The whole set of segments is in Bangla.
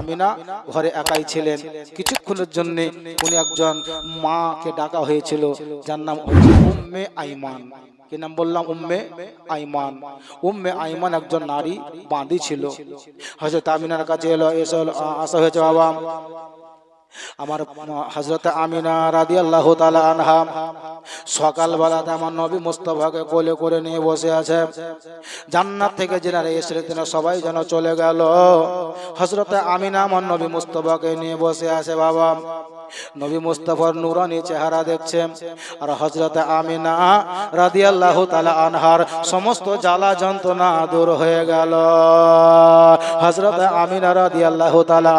আমিনা ঘরে একাই ছিলেন। কিছুক্ষণের জন্য উনি একজন মাকে ডাকা হয়েছিল, যার নাম উম্মে আইমান। কি নাম বললাম? উম্মে আইমান। উম্মে আইমান একজন নারী বাঁধি ছিল। হয়তো আমিনার কাছে এলো, এসে আসা হয়েছে বাবা। আমার হজরত আমিনা রাদি আল্লাহ আনহা সকালবেলাতে আমার নবী মুস্তফাকে কোলে করে নিয়ে বসে আছে। জান্নাত থেকে যেনারা তিনি সবাই যেন চলে গেল। হজরত আমিনা আমার নবী মুস্তফাকে নিয়ে বসে আছে, বাবা। নবী মুস্তফার নুরানি চেহারা দেখছে আর হজরত আমিনা রাদি আল্লাহ আনহার সমস্ত জ্বালা যন্ত্রণা দূর হয়ে গেল। হজরত আমিনা রাদি আল্লাহ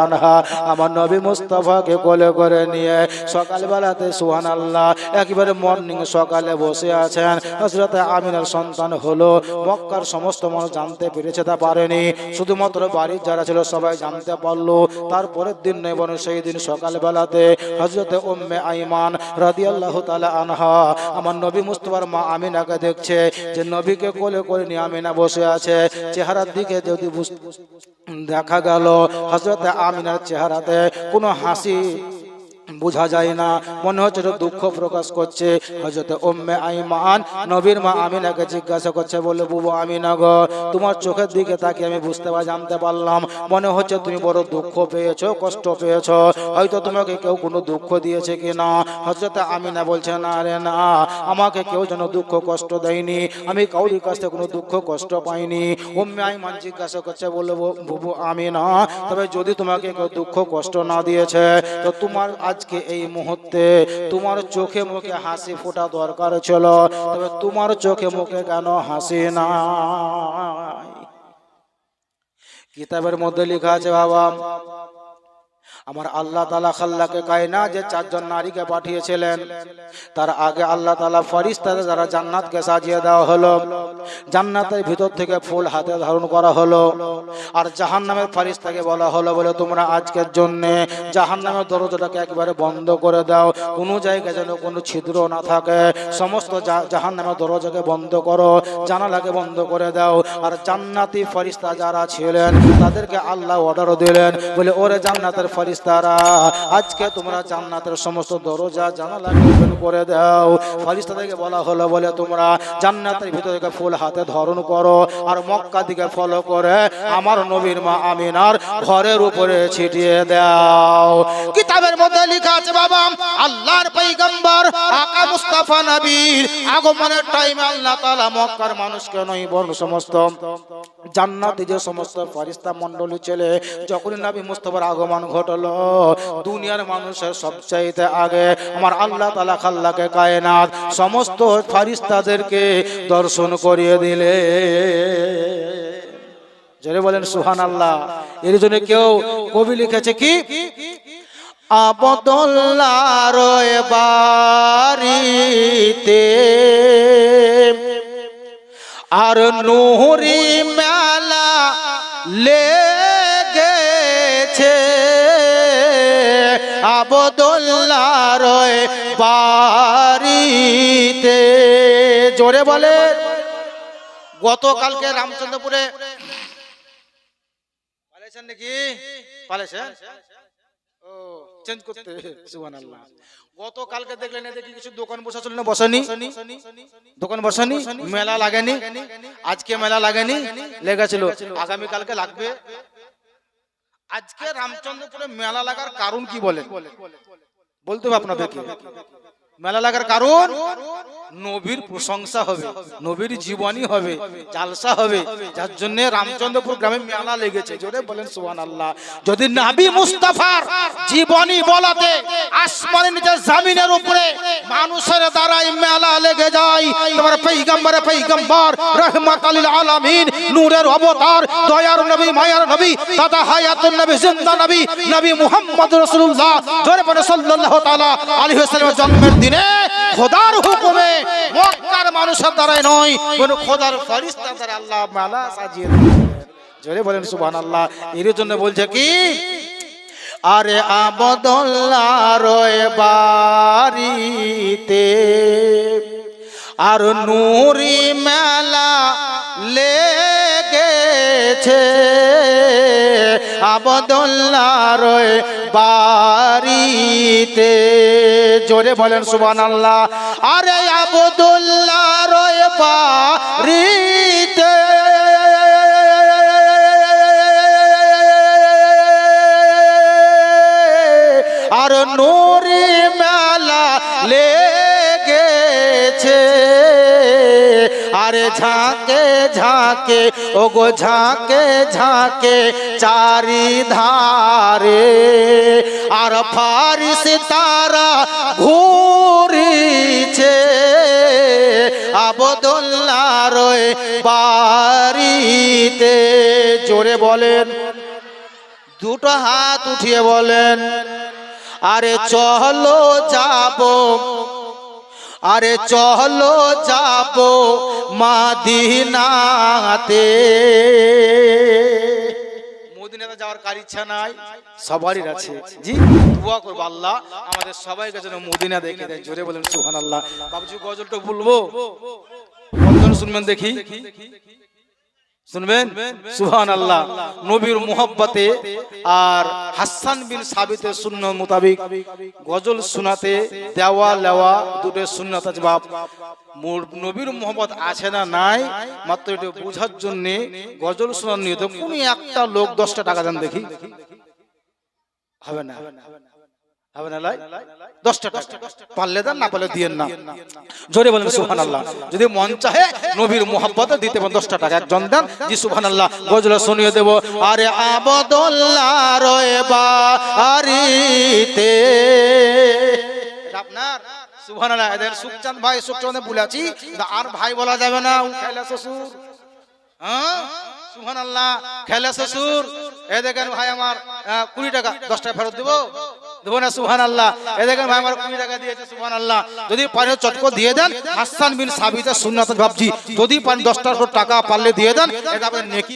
আনহা আমার নবী মুস্তফাকে কোলে করে নিয়ে সকালবেলাতে সুহান আল্লাহ একেবারে মর্নিং সকালে বসে আছেন। হজরত আমিনার সন্তান হলো, মক্কার সমস্ত মানুষ জানতে পেরেছে তা পারেনি। শুধুমাত্র বাড়ির যারা ছিল সবাই জানতে পারল। তারপরের দিন নেই বরং সেই দিন সকালবেলাতে হজরত উম্মে আইমান রাদিয়াল্লাহু তাআলা আনহা, আমার নবী মুস্তফার মা আমিনাকে দেখছে, যে নবীকে কোলে করে নিয়ে আমিনা বসে আছে, চেহারার দিকে যদি দেখা গেল হজরত আমিনার চেহারাতে কোনো হাসি বোঝা যায় না। মনে হচ্ছে দুঃখ প্রকাশ করছে। হজরত উম্মে আইমান, নবীর মা আমিনাকে জিজ্ঞাসা করছে, বলে, বুবু আমিনা তোমার চোখের দিকে তাকে আমি বুঝতে পার জানতে পারলাম। মনে হচ্ছে তুমি বড় দুঃখ পেয়েছ, কষ্ট পেয়েছ। হয়তো তোমাকে কেউ কোনো দুঃখ দিয়েছে কি না হজরত আমিনা বলছে, না রে, না। আমাকে কেউ যেন দুঃখ, কষ্ট দেয়নি। আমি কাউরির কাছ থেকে কোনো দুঃখ, কষ্ট পাইনি। উম্মে আইমান জিজ্ঞাসা করছে, বলে বুবু আমিনা, তবে যদি তোমাকে কেউ দুঃখ, কষ্ট না দিয়েছে, তো তোমার আজকে এই মুহূর্তে তোমার চোখে মুখে হাসি ফোটা দরকার ছিল তবে তোমার চোখে মুখে কেন হাসি না কিতাবের মধ্যে লেখা আছে বাবা আমার আল্লাহ তালা খাল্লাকে কায়না যে চারজন নারীকে পাঠিয়েছিলেন, তার আগে আল্লাহ তালা ফরিস্তাদের দ্বারা জান্নাতকে সাজিয়ে দেওয়া হলো, জান্নাতের ভিতর থেকে ফুল হাতে ধারণ করা হলো, আর জাহান নামের ফারিস্তাকে বলা হলো, বলে তোমরা আজকের জন্য জাহান নামের দরজাটাকে একবারে বন্ধ করে দাও, কোনো জায়গায় যেন কোনো ছিদ্র না থাকে, সমস্ত জাহান নামের দরজাকে বন্ধ করো, জানালাকে বন্ধ করে দাও, আর জান্নাতি ফরিস্তা যারা ছিলেন, তাদেরকে আল্লাহ অর্ডার দিলেন, বলে, ওরে জান্নাতের ফরিস্তারা আজকে তোমরা জান্নাতের সমস্ত দরজা জানালাকে ওপেন করে দাও। ফরিস্তাদেরকে বলা হলো, বলে তোমরা জান্নাতের ভিতর থেকে ফুল হাতে ধারণ করো আর মক্কা দিকে ফলো করে আমার নবীর মা আমিনার ঘরের উপরে ছিটিয়ে দাও। কিতাবের মধ্যে লেখা আছে, বাবা, আল্লাহর পয়গম্বর আকা মুস্তাফা নবীর আগমনের টাইমে আল্লাহ তাআলা মক্কার মানুষকে নয় বরং সমস্ত জান্নাতে যে সমস্ত ফেরেশতা মণ্ডলী ছেলে, যখনই নবী মুস্তাফার আগমন ঘটলো দুনিয়ার মানুষের সবচাইতে আগে আমার আল্লাহ তাআলা খাল্লাকে কায়নাত, সমস্ত ফেরেশতাদেরকে দর্শন করিয়ে দিলে। জোরে বলেন সুহান আল্লাহ এর জন্য কেউ কবি লিখেছে কি? আবদুল্লাহ বাড়িতে আর নুহরি মেলা জোরে বলে। গতকালকে রামচন্দ্রপুরে পালাইছেন নাকি? পালাইছেন? ও চেঞ্জ করতে। সুবহানাল্লাহ। গতকালকে দেখলেন দেখি কিছু দোকান বসাছিল না, বসেনি? দোকান বসেনি? মেলা লাগেনি? আজকে মেলা লাগেনি? লেগেছিল। লাগবে। আজকে রামচন্দ্রপুরে মেলা লাগার কারণ কি বলেন? বলতে হবে আপনাদেরকে। মেলা লাগার কারণ? নবীর প্রশংসা হবে, নবীর জীবনী হবে, জালসা হবে। যার জন্য রামচন্দ্রপুর গ্রামে মেলা লেগেছে। জোরে বলেন সুহান আল্লাহ যদি নাবি মুস্তাফার জীবনী বলাতে আসমানের নিচে জামিনের উপরে মানুষের দ্বারাই মেলা লেগে যায়, তোমার পৈগম্বরে পৈগম্বর, রহমত আলিল আলামিন, নূরের অবতার, দয়ার নবী, মায়ার নবী, দাদা হায়াতুন নবী, জিন্দা নবী নবী মুহাম্মদ রাসূলুল্লাহ। জোরে বলে সাল্লাল্লাহু তাআলা আলাইহি ওয়াসাল্লামের জন্মের দিনে খোদার হুকুমে মক্কার মানুষের দ্বারাই নয় কোন খোদার ফেরেশতা দ্বারা আল্লাহ মেলা সাজিয়ে জোরে বলেন সুবহানাল্লাহ। এর জন্য বলছে কি? আরে আবদুল্লাহ রয় বাড়িতে আর নুরি মেলা লেগেছে। আবদুল্লাহ রয়ে বাড়িতে। জোরে বলেন সুবান আল্লাহ আরে আবদুল্লাহ রয়ে বাড়িতে। আর নুরি মেলা লেগেছে আরে ঝাঁকে ঝাঁকে, ওগো ঝাঁকে ঝাঁকে চারি ধারে আর ফারিস তারা ঘুরিছে আবদুল্লাহ রয়ে বাড়িতে। জোরে বলেন, দুটো হাত উঠিয়ে বলেন, আরে চলো যাব আরে চলো যাব মাদিনাতে। মদিনাতে যাওয়ার কার ইচ্ছা নাই? সবারই আছে। জি। দোয়া করব আল্লাহ আমাদের সবাইকে যেন মদিনা দেখে দেয়। জোরে বলেন সুহান আল্লাহ বাবুজি গজলটা বলব। শুনবেন দেখি। শুনবেন? সুহান আল্লাহ নবীর মোহব্বতে আর হাসান বিন সাবিতের শূন্য মোতাবিক গজল শোনাতে দেওয়া লেওয়া দুটো শূন্যতা জবাব নবীর মোহব্বত আছে না নাই, মাত্র এটা বোঝার জন্য গজল শোনার নিয়ত কোন একটা লোক দশটা টাকা দেন দেখি। হবে না? হবে না লাই? দশটা টাকা। পারলে দেন না পারলে দিয়েন না। জোরে বলেন সুহান আল্লাহ যদি মন চাহে নবীর মোহাম্মত দিতে পারেন দশটা টাকা। একজন দেন জি সুহান আল্লাহ গজলা শুনিয়ে দেব আরে আবদুল্লাহ রয়ে বাড়িতে এটা আপনার? সুবহান আল্লাহ এদের সুখচাঁদ ভাই সুখচাঁদ বলেছি আর ভাই বলা যাবে না ও খাইলা শ্বশুর। হ্যাঁ? সুবহান আল্লাহ খেলা শ্বশুর। এ দেখেন ভাই আমার কুড়ি টাকা দশ টাকা ফেরত দেবো। দেবো না সুহান আল্লাহ এ দেখেন ভাই, আমার কুড়ি টাকা দিয়েছে সুহান আল্লাহ যদি চটকো দিয়ে দেন, হাসান বিন সাবিতা সুন্নাত ভাবছি যদি পারেন দশটা টাকা পারলে দিয়ে দেন, এটা আপনার নেকি